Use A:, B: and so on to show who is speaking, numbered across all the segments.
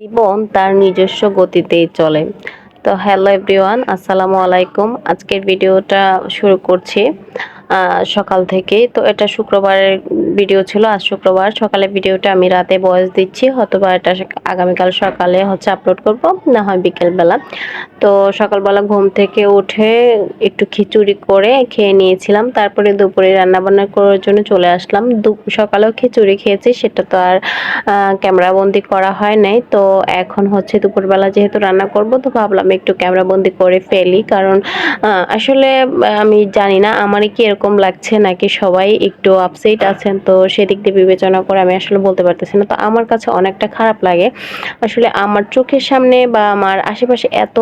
A: জীবন তার নিজস্ব গতিতেই চলে। তো হ্যালো এভরিওয়ান আসসালামু আলাইকুম। আজকের ভিডিওটা শুরু করছি। সকাল থেকেই তো এটা শুক্রবারের ভিডিও ছিল। আজ শুক্রবার। সকালে ভিডিওটা আমি রাতে বয়স দিচ্ছি। হয়তোবা এটা আগামীকাল সকালে হচ্ছে আপলোড করব, না হয় বিকেলবেলা। তো সকালবেলা ঘুম থেকে উঠে একটু খিচুড়ি করে খেয়ে নিয়েছিলাম। তারপরে দুপুরে রান্নাবান্না করার জন্য চলে আসলাম। সকালেও খিচুড়ি খেয়েছি, সেটা তো আর ক্যামেরা বন্দি করা হয় নাই। তো এখন হচ্ছে দুপুরবেলা যেহেতু রান্না করব, তো ভাবলাম একটু ক্যামেরা বন্দি করে ফেলি। কারণ আসলে আমি জানি না, আমারই কি এরকম লাগছে নাকি সবাই একটু আপসেট আছেন? তো সেদিক দিয়ে বিবেচনা করে আমি আসলে বলতে পারতেছি না। তো আমার কাছে অনেকটা খারাপ লাগে। আসলে আমার চোখের সামনে বা আমার আশেপাশে এত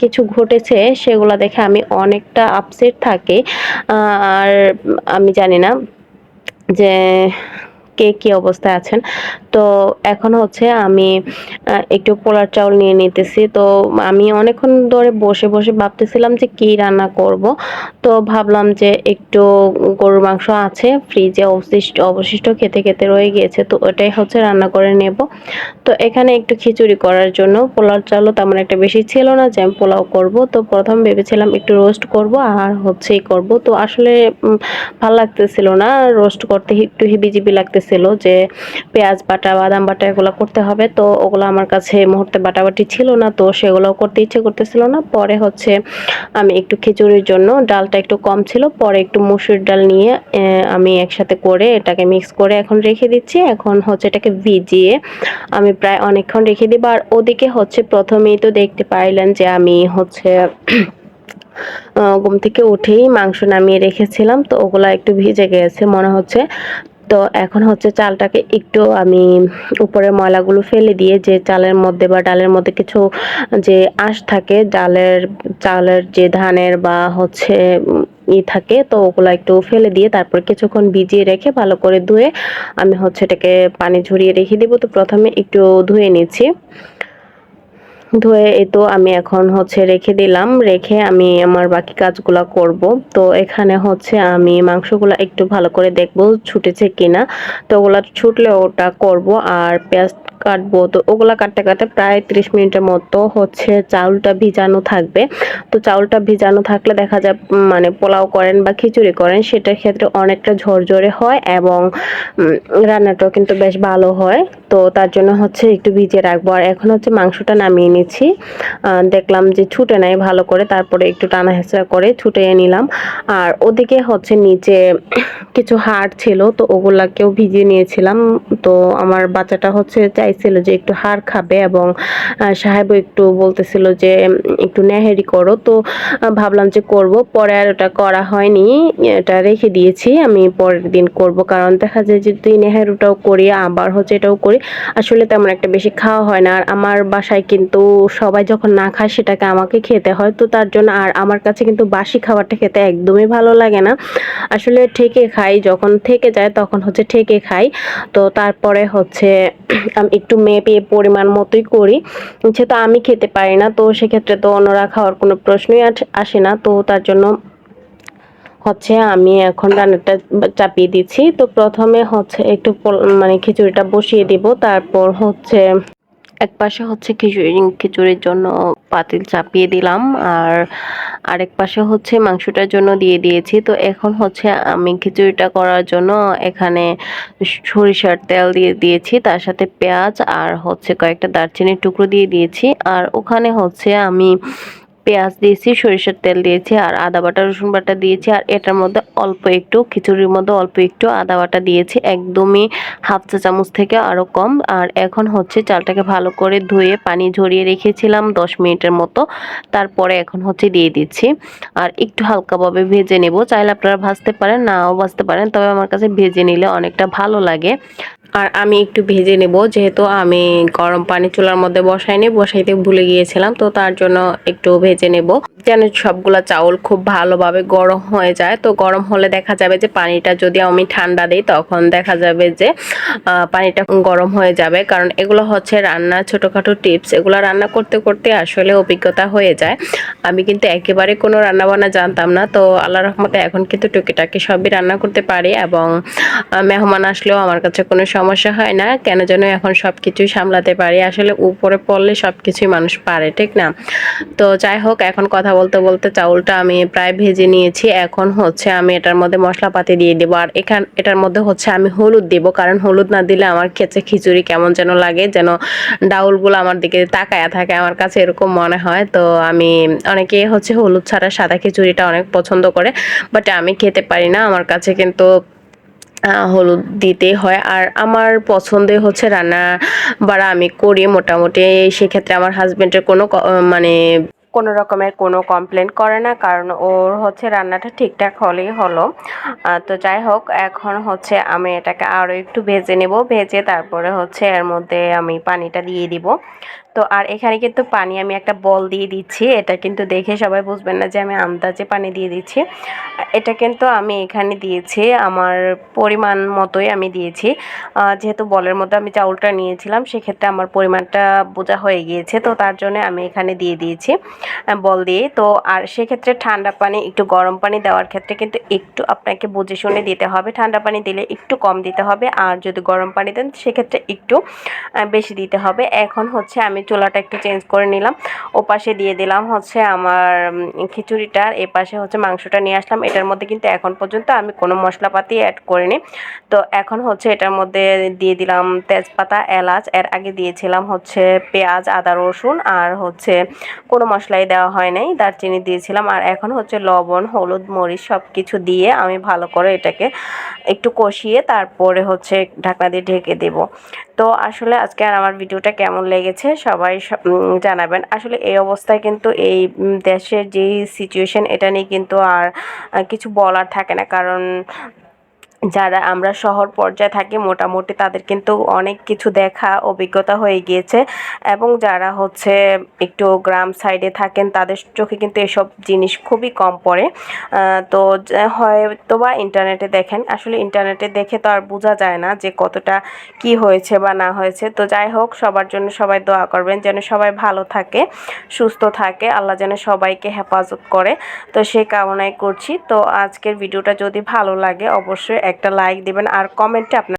A: কিছু ঘটেছে, সেগুলো দেখে আমি অনেকটা আপসেট থাকি। আর আমি জানি না যে কে কি অবস্থায় আছেন। তো এখন হচ্ছে আমি একটু পোলার চাউল নিয়ে নিতেছি। তো আমি অনেকক্ষণ ধরে বসে বসে ভাবতেছিলাম যে কি রান্না করব। তো ভাবলাম যে একটু গরুর মাংস আছে ফ্রিজে অবশিষ্ট অবশিষ্ট খেতে খেতে রয়ে গিয়েছে। তো ওটাই হচ্ছে রান্না করে নেব। তো এখানে একটু খিচুড়ি করার জন্য পোলার চালও তেমন একটা বেশি ছিল না যে আমি পোলাও করব। তো প্রথম ভেবেছিলাম একটু রোস্ট করব আর হচ্ছেই করব। তো আসলে ভালো লাগতেছিল না। রোস্ট করতে একটু হিবিজিবি লাগতেছিল। যে পেঁয়াজ বাটা, বাদাম বাটা এগুলো করতে হবে। তো ওগুলো আমার কাছে এই মুহূর্তে বাটাবাটি ছিল না, তো সেগুলো করতে ইচ্ছে করতেছিল না। পরে হচ্ছে আমি একটু খিচুড়ির জন্য, ডালটা একটু কম ছিল, পরে একটু মুসুর ডাল নিয়ে আমি একসাথে করে এটাকে মিক্স করে এখন রেখে দিচ্ছি। এখন হচ্ছে এটাকে ভিজিয়ে আমি প্রায় অনেকক্ষণ রেখে দিব। আর ওদিকে হচ্ছে প্রথমেই তো দেখতে পাইলেন যে আমি হচ্ছে ঘুম থেকে উঠেই মাংস নামিয়ে রেখেছিলাম, তো ওগুলা একটু ভিজে গেছে, মনে হচ্ছে। তো এখন হচ্ছে চালটাকে একটু আমি উপরে ময়লাগুলো ফেলে দিয়ে যে চালের মধ্যে বা ডালের মধ্যে কিছু যে আঁশ থাকে, ডালের, চালের যে ধানের বা হচ্ছে ই থাকে, তো ওগুলো একটু ফেলে দিয়ে তারপর কিছুক্ষণ ভিজিয়ে রেখে ভালো করে ধুয়ে আমি হচ্ছে এটাকে পানি ঝরিয়ে রেখে দেবো। তো প্রথমে একটু ধুয়ে নিচ্ছি। ধুয়ে এই তো আমি এখন হচ্ছে রেখে দিলাম। রেখে আমি আমার বাকি কাজগুলো করব। তো এখানে হচ্ছে আমি মাংসগুলো একটু ভালো করে দেখব ছুটেছে কিনা। তো ওগুলো ছুটলে ওটা করব। আর পেঁয়াজ কাটবো। তো ওগুলা কাটতে কাটতে প্রায় ত্রিশ মিনিটের মতো হচ্ছে চাউলটা ভিজানো থাকবে। তো চাউলটা ভিজানো থাকলে দেখা যায় মানে পোলাও করেন বা খিচুড়ি করেন, সেটার ক্ষেত্রে অনেকটা ঝরঝরে হয় এবং রান্নাটাও কিন্তু বেশ ভালো হয়। তো তার জন্য হচ্ছে একটু ভিজিয়ে রাখব। আর এখন হচ্ছে মাংসটা নামিয়ে নিচ্ছি। দেখলাম যে ছুটে নেয় ভালো করে, তারপরে একটু টানা হেঁচড়া করে ছুটিয়ে নিলাম। আর ওদিকে হচ্ছে নিচে কিছু হাড় ছিল, তো ওগুলাকেও ভিজিয়ে নিয়েছিলাম। তো আমার বাচ্চাটা হচ্ছে চাইছিল যে একটু হাড় খাবে এবং সাহেবও একটু বলতেছিল যে একটু নেহেরি করো। তো ভাবলাম যে করব। পরে আর ওটা করা হয়নি। এটা রেখে দিয়েছি। আমি পরের দিন করব। কারণ দেখা যায় যে তুই নেহেরুটাও করি, আবার হচ্ছে এটাও করি। আসলে তেমন একটা বেশি খাওয়া হয় না। আর আমার বাসায় কিন্তু সবাই যখন না খায়, সেটাকে আমাকে খেতে হয়। তো তার জন্য আর আমার কাছে কিন্তু বাসি খাবারটা খেতে একদমই ভালো লাগে না। আসলে ঠেকে খাই। যখন থেকে যায়, তখন হচ্ছে ঠেকে খাই। তো তারপরে হচ্ছে, আমি একটু মেপে পরিমাণ মতোই করি। সে তো আমি খেতে পারি না, তো সেক্ষেত্রে তো অন্যরা খাওয়ার কোনো প্রশ্নই আস- না। তো তার জন্য হচ্ছে আমি এখন রান্নাটা চাপিয়ে দিচ্ছি। তো প্রথমে হচ্ছে একটু মানে খিচুড়িটা বসিয়ে দিব। তারপর হচ্ছে এক পাশে হচ্ছে খিচুড়ি, খিচুড়ির জন্য পাতিল চাপিয়ে দিলাম আর আরেক পাশে হচ্ছে মাংসটার জন্য দিয়ে দিয়েছি। তো এখন হচ্ছে আমি খিচুড়িটা করার জন্য এখানে সরিষার তেল দিয়ে দিয়েছি, তার সাথে পেঁয়াজ আর হচ্ছে কয়েকটা দারচিনির টুকরো দিয়ে দিয়েছি। আর ওখানে হচ্ছে আমি পেঁয়াজ দিয়েছি, সরিষার তেল দিয়েছি আর আদা বাটা, রসুন বাটা দিয়েছি আর এটার মধ্যে অল্প একটু, খিচুড়ির মধ্যে অল্প একটু আদা বাটা দিয়েছি, একদমই হাফ চা চামচ থেকে আরও কম। আর এখন হচ্ছে চালটাকে ভালো করে ধুয়ে পানি ঝরিয়ে রেখেছিলাম দশ মিনিটের মতো, তারপরে এখন হচ্ছে দিয়ে দিচ্ছি। আর একটু হালকাভাবে ভেজে নেব, চাইলে আপনারা ভাজতে পারেন, নাও ভাজতে পারেন, তবে আমার কাছে ভেজে নিলে অনেকটা ভালো লাগে। আর আমি একটু ভেজে নেব, যেহেতু আমি গরম পানি চুলার মধ্যে বসাইনি বসাইতে ভুলে গিয়েছিলাম, তো তার জন্য একটু ভেজে নেব। যেন সবগুলা চাউল খুব ভালোভাবে গরম হয়ে যায়, তো গরম হলে দেখা যাবে যে পানিটা যদি আমি ঠান্ডা দিই, তখন দেখা যাবে যে পানিটা গরম হয়ে যাবে। কারণ এগুলো হচ্ছে রান্না ছোটোখাটো টিপস, এগুলো রান্না করতে করতে আসলে অভিজ্ঞতা হয়ে যায়। আমি কিন্তু একেবারে কোনো রান্না বান্না জানতাম না, তো আল্লাহ রহমতে এখন কিন্তু টুকিটাকি সবই রান্না করতে পারি এবং মেহমান আসলেও আমার কাছে কোনো সমস্যা সমস্যা হয় না, কেন যেন এখন সব কিছুই সামলাতে পারি। আসলে উপরে পড়লে সব কিছুই মানুষ পারে, ঠিক না? তো যাই হোক, এখন কথা বলতে বলতে চাউলটা আমি প্রায় ভেজে নিয়েছি। এখন হচ্ছে আমি এটার মধ্যে মশলাপাতি দিয়ে দেবো। আর এখান, এটার মধ্যে হচ্ছে আমি হলুদ দিব, কারণ হলুদ না দিলে আমার খেতে খিচুড়ি কেমন যেন লাগে, যেন ডাউলগুলো আমার দিকে তাকায়া থাকে, আমার কাছে এরকম মনে হয়। তো আমি অনেকে হচ্ছে হলুদ ছাড়া সাদা খিচুড়িটা অনেক পছন্দ করে বাট আমি খেতে পারি না। আমার কাছে কিন্তু হলুদ দিতে হয়। আর আমার পছন্দে হচ্ছে রান্না বাড়া আমি করি মোটামুটি। সেক্ষেত্রে আমার হাজবেন্ডের কোনো মানে কোনো রকমের কোনো কমপ্লেন করে না, কারণ ওর হচ্ছে রান্নাটা ঠিকঠাক হলেই হলো। তো যাই হোক, এখন হচ্ছে আমি এটাকে আরও একটু ভেজে নেব। ভেজে তারপরে হচ্ছে এর মধ্যে আমি পানিটা দিয়ে দিব। তো আর এখানে কিন্তু পানি আমি একটা বল দিয়ে দিচ্ছি। এটা কিন্তু দেখে সবাই বুঝবেন না যে আমি আন্দাজে পানি দিয়ে দিচ্ছি। এটা কিন্তু আমি এখানে দিয়েছি, আমার পরিমাণ মতোই আমি দিয়েছি। যেহেতু বলের মধ্যে আমি চাউলটা নিয়েছিলাম, সেক্ষেত্রে আমার পরিমাণটা বোঝা হয়ে গিয়েছে। তো তার জন্য আমি এখানে দিয়ে দিয়েছি বল দিয়ে। তো আর সেক্ষেত্রে ঠান্ডা পানি, একটু গরম পানি দেওয়ার ক্ষেত্রে কিন্তু একটু আপনাকে বুঝে শুনে দিতে হবে। ঠান্ডা পানি দিলে একটু কম দিতে হবে, আর যদি গরম পানি দেন, সেক্ষেত্রে একটু বেশি দিতে হবে। এখন হচ্ছে আমি চুলাটা একটু চেঞ্জ করে নিলাম। ও পাশে দিয়ে দিলাম হচ্ছে আমার খিচুড়িটার এ পাশে হচ্ছে মাংসটা নিয়ে আসলাম। এটার মধ্যে কিন্তু এখন পর্যন্ত আমি কোনো মশলাপাতি অ্যাড করিনি। তো এখন হচ্ছে এটার মধ্যে দিয়ে দিলাম তেজপাতা, এলাচ, এর আগে দিয়েছিলাম হচ্ছে পেঁয়াজ, আদা, রসুন, আর হচ্ছে কোনো মশলাই দেওয়া হয় নাই, দারচিনি দিয়েছিলাম। আর এখন হচ্ছে লবণ, হলুদ, মরিচ সব কিছু দিয়ে আমি ভালো করে এটাকে একটু কষিয়ে তারপরে হচ্ছে ঢাকনা দিয়ে ঢেকে দেব। তো আসলে আজকে আর আমার ভিডিওটা কেমন লেগেছে সবাই জানাবেন। আসলে এই অবস্থায় কিন্তু এই দেশের যেই সিচুয়েশন এটা নিয়ে কিন্তু আর কিছু বলার থাকে না। কারণ যারা আমরা শহর পর্যায়ে থাকি, মোটামুটি তাদের কিন্তু অনেক কিছু দেখা অভিজ্ঞতা হয়ে গিয়েছে। এবং যারা হচ্ছে একটু গ্রাম সাইডে থাকেন, তাদের চোখে কিন্তু এসব জিনিস খুবই কম পড়ে। তো হয়তো বা ইন্টারনেটে দেখেন। আসলে ইন্টারনেটে দেখে তো আর বোঝা যায় না যে কতটা কি হয়েছে বা না হয়েছে। তো যাই হোক, সবার জন্য সবাই দোয়া করবেন যেন সবাই ভালো থাকে, সুস্থ থাকে, আল্লাহ যেন সবাইকে হেফাজত করে। তো সেই কামনাই করছি। তো আজকের ভিডিওটা যদি ভালো লাগে, অবশ্যই একটা লাইক দেবেন আর কমেন্টে আপনার